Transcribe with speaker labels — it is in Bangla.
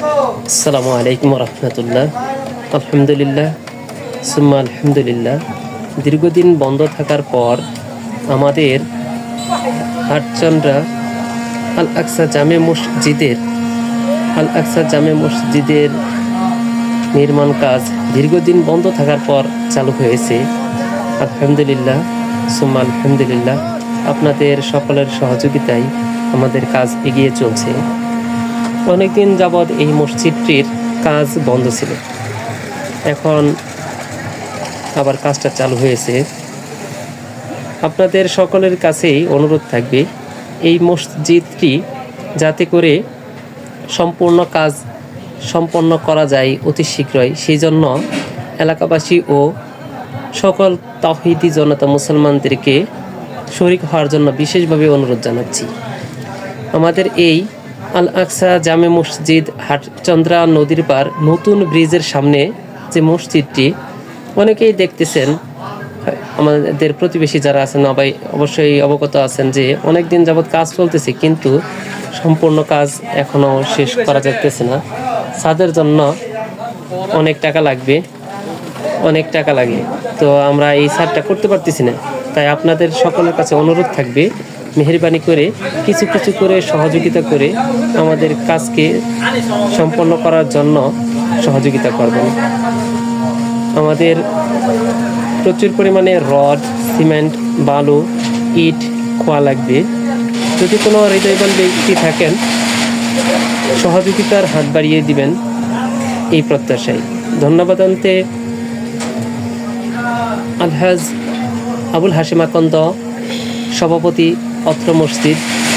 Speaker 1: আসসালামু আলাইকুম রহমতুল্লাহ আলহামদুলিল্লাহ সুম্মা আলহামদুলিল্লাহ দীর্ঘদিন বন্ধ থাকার পর আমাদের হাটচন্দ্রা আল আকসা জামে মসজিদের আল আকসা জামে মসজিদের নির্মাণ কাজ দীর্ঘদিন বন্ধ থাকার পর চালু হয়েছে। আলহামদুলিল্লাহ। সুম্মা আলহামদুলিল্লাহ। আপনাদের সকলের সহযোগিতায় আমাদের কাজ এগিয়ে চলছে। অনেকদিন যাবৎ এই মসজিদটির কাজ বন্ধ ছিল। এখন আবার কাজটা চালু হয়েছে। আপনাদের সকলের কাছেই অনুরোধ থাকবে, এই মসজিদটি যাতে করে সম্পূর্ণ কাজ সম্পন্ন করা যায় অতি শীঘ্রই। সেই জন্য এলাকাবাসী ও সকল তাহিদি জনতা মুসলমানদেরকে শরিক হওয়ার জন্য বিশেষভাবে অনুরোধ জানাচ্ছি। আমাদের এই আল আকসা জামে মসজিদ হাটচন্দ্রা নদীর পার নতুন ব্রিজের সামনে যে মসজিদটি, অনেকেই দেখতেছেন, আমাদের প্রতিবেশী যারা আছেন সবাই অবশ্যই অবগত আছেন যে অনেক দিন যাবৎ কাজ চলতেছে, কিন্তু সম্পূর্ণ কাজ এখনও শেষ করা যাচ্ছে না। ছাদের জন্য অনেক টাকা লাগবে, অনেক টাকা লাগে। তো আমরা এই ছাদটা করতে পারতেছি না। তাই আপনাদের সকলের কাছে অনুরোধ থাকবে মেহরবানি করে, কিছু কিছু করে সহযোগিতা করে আমাদের কাজকে সম্পন্ন করার জন্য সহযোগিতা করবেন আমাদের প্রচুর পরিমাণে রড, সিমেন্ট, বালু, ইট, খোয়া লাগবে। যদি কোনো হৃদয়বান ব্যক্তি থাকেন, সহযোগিতার হাত বাড়িয়ে দিবেন এই প্রত্যাশায়। ধন্যবাদ আনতে আলহাজ আবুল হাসিম আকন্দ, সভাপতি অত্র মসজিদ।